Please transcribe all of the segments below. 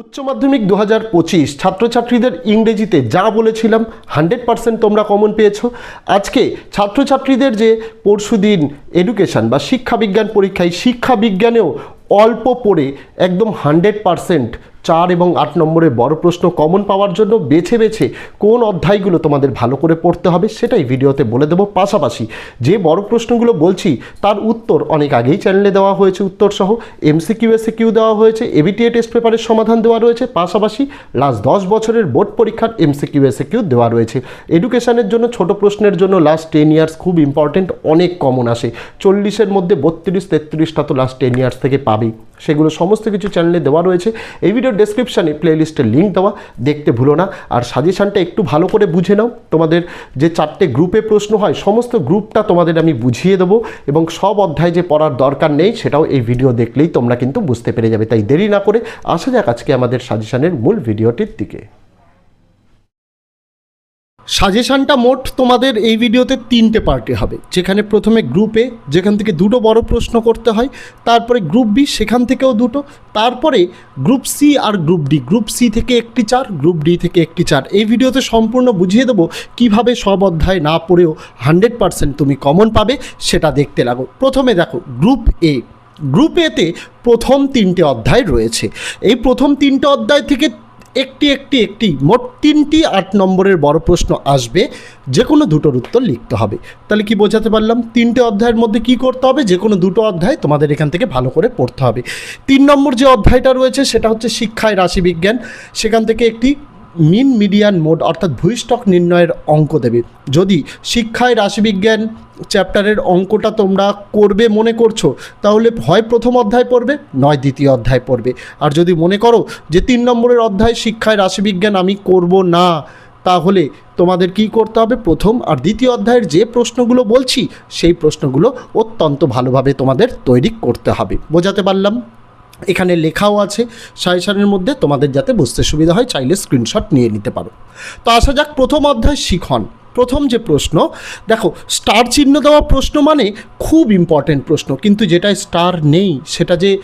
উচ্চ মাধ্যমিক দু হাজার পঁচিশ ছাত্রছাত্রীদের ইংরেজিতে যা বলেছিলাম, হান্ড্রেড পারসেন্ট তোমরা কমন পেয়েছ। আজকে ছাত্রছাত্রীদের যে পরশুদিন এডুকেশান বা শিক্ষাবিজ্ঞান পরীক্ষায় শিক্ষাবিজ্ঞানেও অল্প পড়ে একদম হান্ড্রেড পার্সেন্ট চার এবং আট নম্বরের বড় প্রশ্ন কমন পাওয়ার জন্য বেছে বেছে কোন অধ্যায়গুলো তোমাদের ভালো করে পড়তে হবে সেটাই ভিডিওতে বলে দেবো। পাশাপাশি যে বড় প্রশ্নগুলো বলছি, তার উত্তর অনেক আগেই চ্যানেলে দেওয়া হয়েছে উত্তর সহ। এমসিকিউ এসে কিউ দেওয়া হয়েছে এবিটিএ টেস্ট পেপারের সমাধান দেওয়া রয়েছে, পাশাপাশি লাস্ট দশ বছরের বোর্ড পরীক্ষার এমসিকিউ এসে কিউ দেওয়া রয়েছে। এডুকেশনের জন্য ছোট প্রশ্নের জন্য লাস্ট টেন ইয়ার্স খুব ইম্পর্টেন্ট অনেক কমন আসে। চল্লিশের মধ্যে বত্রিশ, তেত্রিশটা তো লাস্ট টেন ইয়ার্স থেকে পাবেই। সেগুলো সমস্ত কিছু চ্যানেলে দেওয়া রয়েছে। এই ভিডিওর ডেসক্রিপশানে প্লেলিস্টের লিঙ্ক দেওয়া, দেখতে ভুলো না। আর সাজেশানটা একটু ভালো করে বুঝে নাও। তোমাদের যে চারটে গ্রুপে প্রশ্ন হয়, সমস্ত গ্রুপটা তোমাদের আমি বুঝিয়ে দেবো এবং সব অধ্যায় যে পড়ার দরকার নেই, সেটাও এই ভিডিও দেখলেই তোমরা কিন্তু বুঝতে পেরে যাবে। তাই দেরি না করে আসা যাক আজকে আমাদের সাজেশানের মূল ভিডিওটির দিকে। সাজেশানটা মোট তোমাদের এই ভিডিওতে তিনটে পার্টে হবে। যেখানে প্রথমে গ্রুপে যেখান থেকে দুটো বড় প্রশ্ন করতে হয়, তারপরে গ্রুপ বি সেখান থেকেও দুটো, তারপরে গ্রুপ সি আর গ্রুপ ডি গ্রুপ সি থেকে একটি চার গ্রুপ ডি থেকে একটি চার। এই ভিডিওতে সম্পূর্ণ বুঝিয়ে দেবো কীভাবে সব অধ্যায় না পড়েও হান্ড্রেড পার্সেন্ট তুমি কমন পাবে, সেটা দেখতে লাগো। প্রথমে দেখো গ্রুপ এ গ্রুপ এতে প্রথম তিনটে অধ্যায় রয়েছে। এই প্রথম তিনটে অধ্যায় থেকে একটি একটি একটি, মোট তিনটি আট নম্বরের বড় প্রশ্ন আসবে। যে কোনো দুটোর উত্তর লিখতে হবে। তাহলে কি বোঝাতে পারলাম? তিনটে অধ্যায়ের মধ্যে কি করতে হবে? যে কোনো দুটো অধ্যায় তোমাদের এখান থেকে ভালো করে পড়তে হবে। তিন নম্বর যে অধ্যায়টা রয়েছে, সেটা হচ্ছে শিক্ষায় রাশিবিজ্ঞান। সেখান থেকে একটি মিন মিডিয়ান মোড অর্থাৎ ভূস্টক নির্ণয়ের অঙ্ক দেবে। যদি শিক্ষায় রাশিবিজ্ঞান চ্যাপ্টারের অঙ্কটা তোমরা করবে, মনে করছ, তাহলে হয় প্রথম অধ্যায় পড়বে, নয় দ্বিতীয় অধ্যায় পড়বে। আর যদি মনে করো যে তিন নম্বরের অধ্যায় শিক্ষায় রাশিবিজ্ঞান আমি করব না, তাহলে তোমাদের কি করতে হবে? প্রথম আর দ্বিতীয় অধ্যায়ের যে প্রশ্নগুলো বলছি, সেই প্রশ্নগুলো অত্যন্ত ভালোভাবে তোমাদের তৈরি করতে হবে। বোঝাতে পারলাম? এখানে লেখাও আছে সাজেশনের মধ্যে তোমাদের যাতে বুঝতে সুবিধা হয়, চাইলে স্ক্রিনশট নিয়ে নিতে পারো। তো আসা যাক, প্রথম অধ্যায় শিখন। প্রথম যে প্রশ্ন, দেখো স্টার চিহ্ন দেওয়া প্রশ্ন মানে খুব ইম্পর্টেন্ট প্রশ্ন, কিন্তু যেটায় স্টার নেই, সেটা যে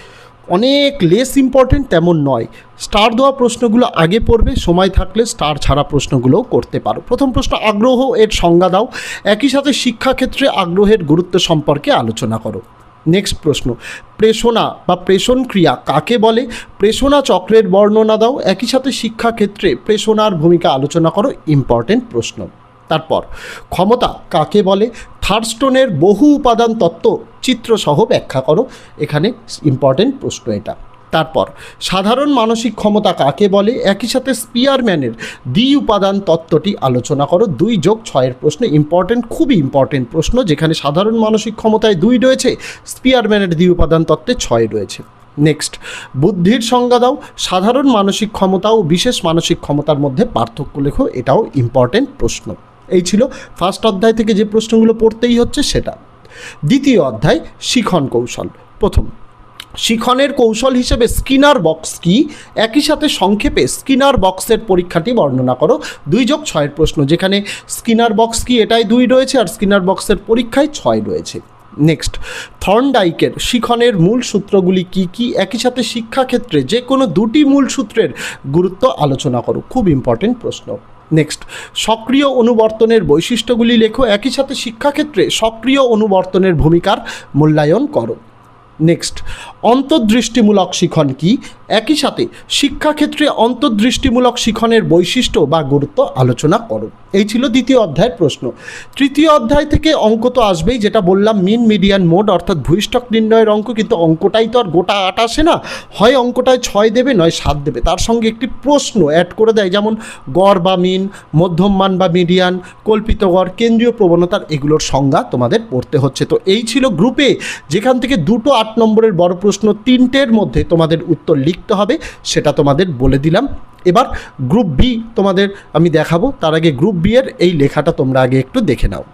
অনেক লেস ইম্পর্টেন্ট তেমন নয়। স্টার দেওয়া প্রশ্নগুলো আগে পড়বে, সময় থাকলে স্টার ছাড়া প্রশ্নগুলোও করতে পারো। প্রথম প্রশ্ন, আগ্রহ, এর সংজ্ঞা দাও। একই সাথে শিক্ষাক্ষেত্রে আগ্রহের গুরুত্ব সম্পর্কে আলোচনা করো। নেক্সট প্রশ্ন, প্রেষণা বা প্রেষণ ক্রিয়া কাকে বলে? প্রেষণা চক্রের বর্ণনা দাও, একই সাথে শিক্ষাক্ষেত্রে প্রেষণার ভূমিকা আলোচনা করো ইম্পর্টেন্ট প্রশ্ন। তারপর, ক্ষমতা কাকে বলে? থার্ডস্টোনের বহু উপাদান তত্ত্ব চিত্রসহ ব্যাখ্যা করো, এখানে ইম্পর্টেন্ট প্রশ্ন এটা। তারপর, সাধারণ মানসিক ক্ষমতা কাকে বলে? একই সাথে স্পিয়ারম্যানের দ্বি উপাদান তত্ত্বটি আলোচনা করো। দুই যোগ ছয়ের প্রশ্ন ইম্পর্টেন্ট খুবই ইম্পর্টেন্ট প্রশ্ন, যেখানে সাধারণ মানসিক ক্ষমতায় দুই রয়েছে স্পিয়ারম্যানের দ্বি উপাদান তত্ত্বে ছয় রয়েছে। নেক্সট বুদ্ধির সংজ্ঞা দাও। সাধারণ মানসিক ক্ষমতা ও বিশেষ মানসিক ক্ষমতার মধ্যে পার্থক্য লেখো, এটাও ইম্পর্টেন্ট প্রশ্ন। এই ছিল ফার্স্ট অধ্যায় থেকে যে প্রশ্নগুলো পড়তেই হচ্ছে সেটা। দ্বিতীয় অধ্যায় শিখন কৌশল। প্রথম শিখনের কৌশল হিসেবে স্কিনার বক্স কি? একই সাথে সংক্ষেপে স্কিনার বক্সের পরীক্ষাটি বর্ণনা করো। দুই যোগ ছয়ের প্রশ্ন, যেখানে স্কিনার বক্স কি, এটাই দুই রয়েছে আর স্কিনার বক্সের পরীক্ষায় ছয় রয়েছে। নেক্সট, থর্নডাইকের শিখনের মূল সূত্রগুলি কি কি? একই সাথে শিক্ষাক্ষেত্রে যে কোনো দুটি মূল সূত্রের গুরুত্ব আলোচনা করো, খুব ইম্পর্টেন্ট প্রশ্ন। নেক্সট, সক্রিয় অনুবর্তনের বৈশিষ্ট্যগুলি লেখো। একই সাথে শিক্ষাক্ষেত্রে সক্রিয় অনুবর্তনের ভূমিকার মূল্যায়ন করো। নেক্সট অন্তর্দৃষ্টিমূলক শিখন কি? একই সাথে শিক্ষাক্ষেত্রে অন্তর্দৃষ্টিমূলক শিখনের বৈশিষ্ট্য বা গুরুত্ব আলোচনা করো। এই ছিল দ্বিতীয় অধ্যায়ের প্রশ্ন। তৃতীয় অধ্যায় থেকে অঙ্ক তো আসবেই, যেটা বললাম মিন মিডিয়ান মোড অর্থাৎ ভূইষ্ঠক নির্ণয়ের অঙ্ক, কিন্তু অঙ্কটাই তো আর গোটা আট আসে না। হয় অঙ্কটায় ছয় দেবে, নয় সাত দেবে। তার সঙ্গে একটি প্রশ্ন অ্যাড করে দেয়, যেমন গড় বা মিন মধ্যম মান বা মিডিয়ান কল্পিত গড়, কেন্দ্রীয় প্রবণতার এগুলোর সংজ্ঞা তোমাদের পড়তে হচ্ছে। তো এই ছিল গ্রুপে যেখান থেকে দুটো আট নম্বরের বড় প্রশ্ন তিনটের মধ্যে তোমাদের উত্তর লিখতে হবে, সেটা তোমাদের বলে দিলাম। এবার গ্রুপ বি তোমাদের আমি দেখাবো, তার আগে গ্রুপ বি এর এই লেখাটা তোমরা আগে একটু দেখে নাও।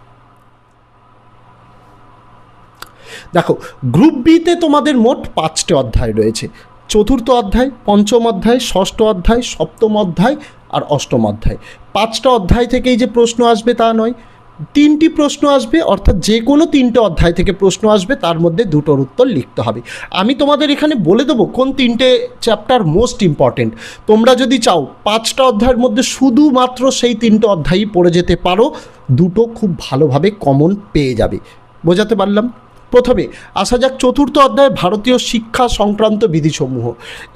দেখো গ্রুপ বিতে তোমাদের মোট পাঁচটি অধ্যায় রয়েছে। চতুর্থ অধ্যায়, পঞ্চম অধ্যায়, ষষ্ঠ অধ্যায়, সপ্তম অধ্যায় আর অষ্টম অধ্যায়। পাঁচটা অধ্যায় থেকেই যে প্রশ্ন আসবে তা নয়। তিনটি প্রশ্ন আসবে, অর্থাৎ যে কোনো তিনটে অধ্যায় থেকে প্রশ্ন আসবে, তার মধ্যে দুটোর উত্তর লিখতে হবে। আমি তোমাদের এখানে বলে দেবো কোন তিনটে চ্যাপ্টার মোস্ট ইম্পর্টেন্ট তোমরা যদি চাও পাঁচটা অধ্যায়ের মধ্যে শুধুমাত্র সেই তিনটে অধ্যায়ই পড়ে যেতে পারো, দুটো খুব ভালোভাবে কমন পেয়ে যাবে। বোঝাতে পারলাম? প্রথমে আসা যাক চতুর্থ অধ্যায় ভারতীয় শিক্ষা সংক্রান্ত বিধিসমূহ।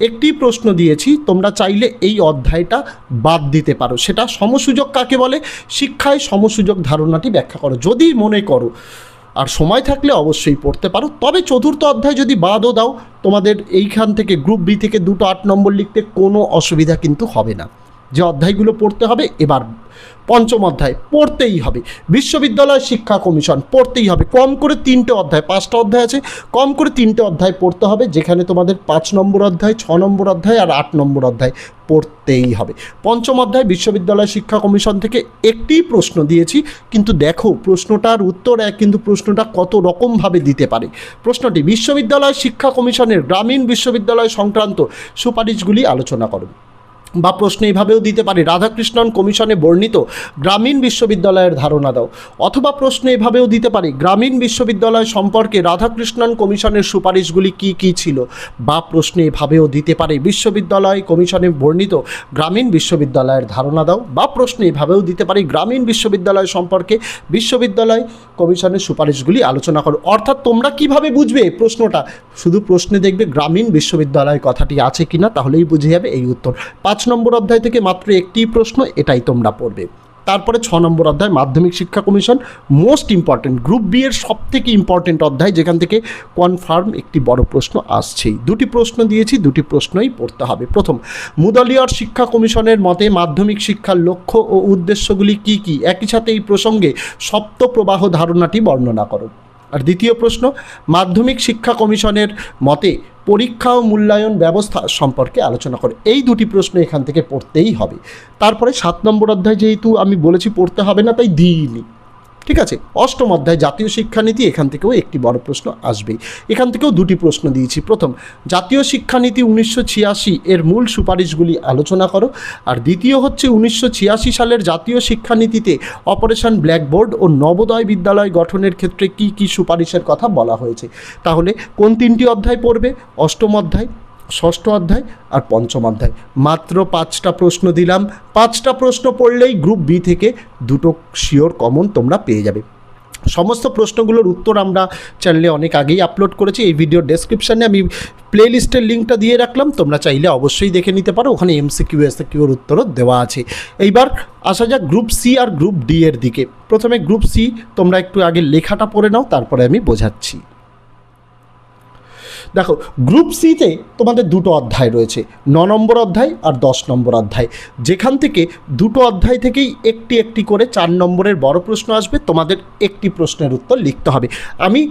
একটি প্রশ্ন দিয়েছি, তোমরা চাইলে এই অধ্যায়টা বাদ দিতে পারো। সেটা সমসুযোগ কাকে বলে? শিক্ষায় সমসুযোগ ধারণাটি ব্যাখ্যা করো। যদি মনে করো, আর সময় থাকলে অবশ্যই পড়তে পারো। তবে চতুর্থ অধ্যায় যদি বাদও দাও, তোমাদের এইখান থেকে গ্রুপ বি থেকে দুটো আট নম্বর লিখতে কোনো অসুবিধা কিন্তু হবে না। যে অধ্যায়গুলো পড়তে হবে, এবার পঞ্চম অধ্যায় পড়তেই হবে। বিশ্ববিদ্যালয় শিক্ষা কমিশন পড়তেই হবে। কম করে তিনটে অধ্যায়, পাঁচটা অধ্যায় আছে। কম করে তিনটে অধ্যায় পড়তে হবে, যেখানে তোমাদের পাঁচ নম্বর অধ্যায়, ছ নম্বর অধ্যায় আর আট নম্বর অধ্যায় পড়তেই হবে। পঞ্চম অধ্যায় বিশ্ববিদ্যালয় শিক্ষা কমিশন থেকে একটিই প্রশ্ন দিয়েছি, কিন্তু দেখো প্রশ্নটার উত্তর এক, কিন্তু প্রশ্নটা কত রকমভাবে দিতে পারে। প্রশ্নটি, বিশ্ববিদ্যালয় শিক্ষা কমিশনের গ্রামীণ বিশ্ববিদ্যালয় সংক্রান্ত সুপারিশগুলি আলোচনা করো। বা প্রশ্ন এইভাবেও দিতে পারে, রাধাকৃষ্ণন কমিশনে বর্ণিত গ্রামীণ বিশ্ববিদ্যালয়ের ধারণা দাও। অথবা প্রশ্ন এভাবেও দিতে পারে, গ্রামীণ বিশ্ববিদ্যালয় সম্পর্কে রাধাকৃষ্ণন কমিশনের সুপারিশগুলি কি কি ছিল? বা প্রশ্ন এভাবেও দিতে পারে, বিশ্ববিদ্যালয় কমিশনে বর্ণিত গ্রামীণ বিশ্ববিদ্যালয়ের ধারণা দাও। বা প্রশ্ন এভাবেও দিতে পারে, গ্রামীণ বিশ্ববিদ্যালয় সম্পর্কে বিশ্ববিদ্যালয় কমিশনের সুপারিশগুলি আলোচনা করো। অর্থাৎ তোমরা কীভাবে বুঝবে প্রশ্নটা? শুধু প্রশ্নে দেখবে গ্রামীণ বিশ্ববিদ্যালয় কথাটি আছে কিনা তাহলেই বুঝে যাবে এই উত্তর। পাঁচ নম্বর অধ্যায় থেকে মাত্র একটি প্রশ্ন, এটাই তোমরা পড়বে। তারপরে ছ নম্বর অধ্যায়, মাধ্যমিক শিক্ষা commission most important group B এর সব থেকে ইম্পর্টেন্ট অধ্যায়, যেখান থেকে কনফার্ম একটি বড় প্রশ্ন আসছেই। দুটি প্রশ্ন দিয়েছি, দুটি প্রশ্নই পড়তে হবে। প্রথম, মুদালিয়ার শিক্ষা কমিশনের মতে মাধ্যমিক শিক্ষার লক্ষ্য ও উদ্দেশ্যগুলি কি কি? একই সাথে এই প্রসঙ্গে সপ্ত প্রবাহ ধারণাটি বর্ণনা করো। আর দ্বিতীয় প্রশ্ন, মাধ্যমিক শিক্ষা কমিশনের মতে পরীক্ষা ও মূল্যায়ন ব্যবস্থা সম্পর্কে আলোচনা করে। এই দুটি প্রশ্ন এখান থেকে পড়তেই হবে। তারপরে সাত নম্বর অধ্যায় যেহেতু আমি বলেছি পড়তে হবে না, তাই দিইনি। ঠিক আছে? অষ্টম অধ্যায় জাতীয় শিক্ষানীতি, এখান থেকেও একটি বড় প্রশ্ন আসবেই এখান থেকেও দুটি প্রশ্ন দিয়েছি। প্রথম, জাতীয় শিক্ষানীতি উনিশশো ছিয়াশি এর মূল সুপারিশগুলি আলোচনা করো। আর দ্বিতীয় হচ্ছে, উনিশশো ছিয়াশি সালের জাতীয় শিক্ষানীতিতে অপারেশন ব্ল্যাকবোর্ড ও নবোদয় বিদ্যালয় গঠনের ক্ষেত্রে কি কি সুপারিশের কথা বলা হয়েছে? তাহলে কোন তিনটি অধ্যায় পড়বে? অষ্টম অধ্যায় ষষ্ঠ অধ্যায় আর পঞ্চম অধ্যায়। মাত্র পাঁচটা প্রশ্ন দিলাম। পাঁচটা প্রশ্ন পড়লেই গ্রুপ বি থেকে দুটো শিওর কমন তোমরা পেয়ে যাবে। সমস্ত প্রশ্নগুলোর উত্তর আমরা চ্যানেলে অনেক আগেই আপলোড করেছি। এই ভিডিওর ডেসক্রিপশানে আমি প্লে লিস্টের লিঙ্কটা দিয়ে রাখলাম। তোমরা চাইলে অবশ্যই দেখে নিতে পারো। ওখানে এমসিকিউ এসিকিউর উত্তরও দেওয়া আছে। এইবার আসা যাক গ্রুপ সি আর গ্রুপ ডি এর দিকে। প্রথমে গ্রুপ সি তোমরা একটু আগে লেখাটা পড়ে নাও, তারপরে আমি বোঝাচ্ছি। দেখো গ্রুপ সিতে তোমাদের দুটো অধ্যায় রয়েছে, ন নম্বর অধ্যায় আর দশ নম্বর অধ্যায়। যেখান থেকে দুটো অধ্যায় থেকেই একটি একটি করে চার নম্বরের বড় প্রশ্ন আসবে, তোমাদের একটি প্রশ্নের উত্তর লিখতে হবে। আমি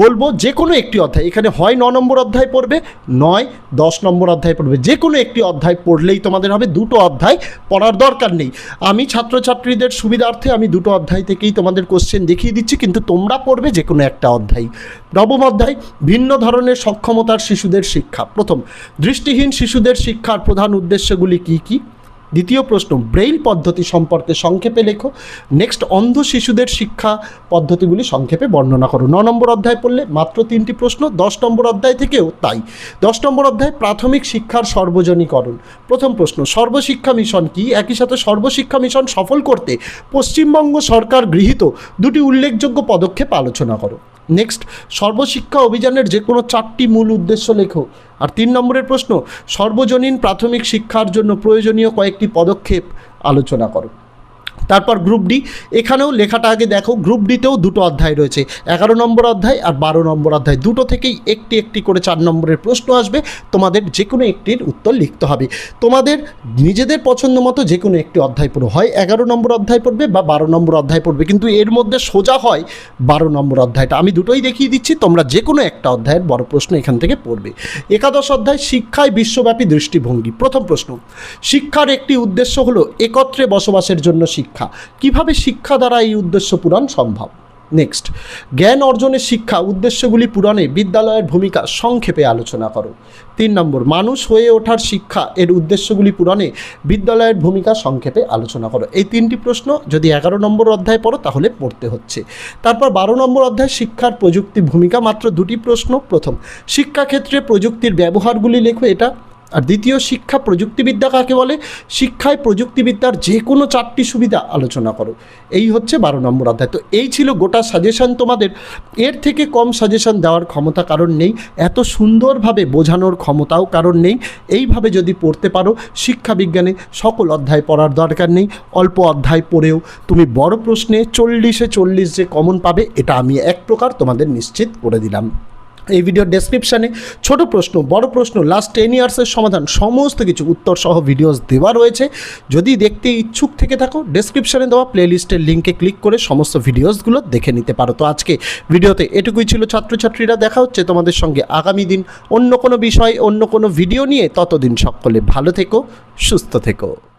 বলব যে কোনো একটি অধ্যায়, এখানে হয় ন নম্বর অধ্যায় পড়বে, নয় দশ নম্বর অধ্যায় পড়বে। যে কোনো একটি অধ্যায় পড়লেই তোমাদের হবে দুটো অধ্যায় পড়ার দরকার নেই। আমি ছাত্রছাত্রীদের সুবিধার্থে আমি দুটো অধ্যায় থেকেই তোমাদের কোশ্চেন দেখিয়ে দিচ্ছি, কিন্তু তোমরা পড়বে যে কোনো একটা অধ্যায়। নবম অধ্যায়, ভিন্ন ধরনের সক্ষমতার শিশুদের শিক্ষা। প্রথম, দৃষ্টিহীন শিশুদের শিক্ষার প্রধান উদ্দেশ্যগুলি কী কী? দ্বিতীয় প্রশ্ন, ব্রেইল পদ্ধতি সম্পর্কে সংক্ষেপে লেখো। নেক্সট, অন্ধ শিশুদের শিক্ষা পদ্ধতিগুলি সংক্ষেপে বর্ণনা করো। ন নম্বর অধ্যায় পড়লে মাত্র তিনটি প্রশ্ন, দশ নম্বর অধ্যায় থেকেও তাই। দশ নম্বর অধ্যায়, প্রাথমিক শিক্ষার সর্বজনীকরণ। প্রথম প্রশ্ন, সর্বশিক্ষা মিশন কি? একই সাথে সর্বশিক্ষা মিশন সফল করতে পশ্চিমবঙ্গ সরকার গৃহীত দুটি উল্লেখযোগ্য পদক্ষেপ আলোচনা করো। নেক্সট সর্বশিক্ষা অভিযানের যে কোনো চারটি মূল উদ্দেশ্য লেখো। আর তিন নম্বরের প্রশ্ন, সর্বজনীন প্রাথমিক শিক্ষার জন্য প্রয়োজনীয় কয়েকটি পদক্ষেপ আলোচনা করো। তারপর গ্রুপ ডি এখানেও লেখাটা আগে দেখো গ্রুপ ডিতেও দুটো অধ্যায় রয়েছে, এগারো নম্বর অধ্যায় আর বারো নম্বর অধ্যায়, দুটো থেকেই একটি একটি করে চার নম্বরের প্রশ্ন আসবে, তোমাদের যে কোনো একটির উত্তর লিখতে হবে। তোমাদের নিজেদের পছন্দ মতো যে কোনো একটি অধ্যায় পড়ো, হয় এগারো নম্বর অধ্যায় পড়বে বা বারো নম্বর অধ্যায় পড়বে, কিন্তু এর মধ্যে সোজা হয় বারো নম্বর অধ্যায়টা। আমি দুটোই দেখিয়ে দিচ্ছি, তোমরা যে কোনো একটা অধ্যায়ের বড় প্রশ্ন এখান থেকে পড়বে। একাদশ অধ্যায়, শিক্ষায় বিশ্বব্যাপী দৃষ্টিভঙ্গি, প্রথম প্রশ্ন। শিক্ষার একটি উদ্দেশ্য হলো একত্রে বসবাসের জন্য শিক্ষা। কীভাবে শিক্ষা দ্বারা এই উদ্দেশ্য পূরণ সম্ভব? নেক্সট জ্ঞান অর্জনের শিক্ষা উদ্দেশ্যগুলি পূরণে বিদ্যালয়ের ভূমিকা সংক্ষেপে আলোচনা করো। তিন নম্বর, মানুষ হয়ে ওঠার শিক্ষা এর উদ্দেশ্যগুলি পূরণে বিদ্যালয়ের ভূমিকা সংক্ষেপে আলোচনা করো। এই তিনটি প্রশ্ন যদি এগারো নম্বর অধ্যায় পড়ো তাহলে পড়তে হচ্ছে। তারপর বারো নম্বর অধ্যায় শিক্ষার প্রযুক্তি ভূমিকা মাত্র দুটি প্রশ্ন। প্রথম, শিক্ষাক্ষেত্রে প্রযুক্তির ব্যবহারগুলি লেখো এটা। আর দ্বিতীয়, শিক্ষা প্রযুক্তিবিদ্যা কাকে বলে? শিক্ষায় প্রযুক্তিবিদ্যার যে কোনো চারটি সুবিধা আলোচনা করো। এই হচ্ছে বারো নম্বর অধ্যায়। তো এই ছিল গোটা সাজেশন তোমাদের। এর থেকে কম সাজেশন দেওয়ার ক্ষমতা কারণ নেই। এত সুন্দরভাবে বোঝানোর ক্ষমতাও কারণ নেই। এইভাবে যদি পড়তে পারো, শিক্ষা বিজ্ঞানে সকল অধ্যায় পড়ার দরকার নেই। অল্প অধ্যায় পড়েও তুমি বড় প্রশ্নে চল্লিশে চল্লিশ যে কমন পাবে, এটা আমি এক প্রকার তোমাদের নিশ্চিত করে দিলাম। এই ভিডিওর ডেসক্রিপশানে ছোট প্রশ্ন, বড় প্রশ্ন লাস্ট টেন ইয়ার্সের সমাধান, সমস্ত কিছু উত্তর সহ ভিডিওস দেওয়া রয়েছে। যদি দেখতে ইচ্ছুক থেকে থাকো ডেসক্রিপশানে দেওয়া প্লেলিস্টের লিঙ্কে ক্লিক করে সমস্ত ভিডিওসগুলো দেখে নিতে পারো। তো আজকে ভিডিওতে এটুকুই ছিল ছাত্রছাত্রীরা, দেখা হচ্ছে তোমাদের সঙ্গে আগামী দিন অন্য কোনো বিষয়, অন্য কোনো ভিডিও নিয়ে। ততদিন সকলে ভালো থেকো, সুস্থ থেকো।